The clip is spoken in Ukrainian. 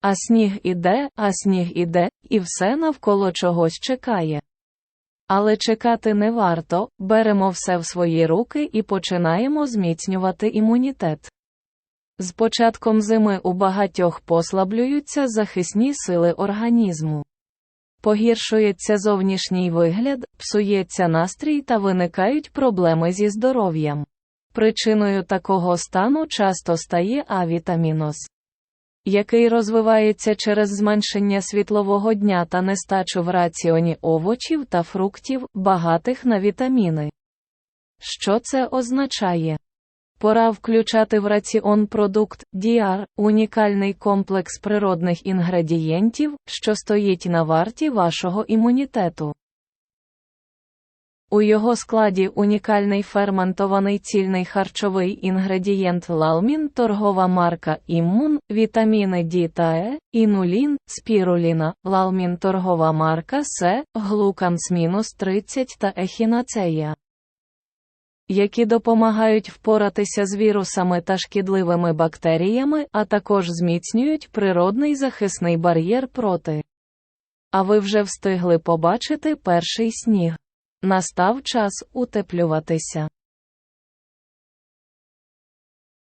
А сніг іде, а сніг іде, і все навколо чогось чекає. Але чекати не варто, беремо все в свої руки і починаємо зміцнювати імунітет. З початком зими у багатьох послаблюються захисні сили організму. Погіршується зовнішній вигляд, псується настрій та виникають проблеми зі здоров'ям. Причиною такого стану часто стає авітаміноз, який розвивається через зменшення світлового дня та нестачу в раціоні овочів та фруктів, багатих на вітаміни. Що це означає? Пора включати в раціон продукт DR – унікальний комплекс природних інгредієнтів, що стоїть на варті вашого імунітету. У його складі унікальний ферментований цільний харчовий інгредієнт лалмін, торгова марка Іммун, вітаміни Д та Е, інулін, спіруліна, лалмін, торгова марка С, глукамс мінус 30 та ехінацея які допомагають впоратися з вірусами та шкідливими бактеріями, а також зміцнюють природний захисний бар'єр проти. А ви вже встигли побачити перший сніг. Настав час утеплюватися.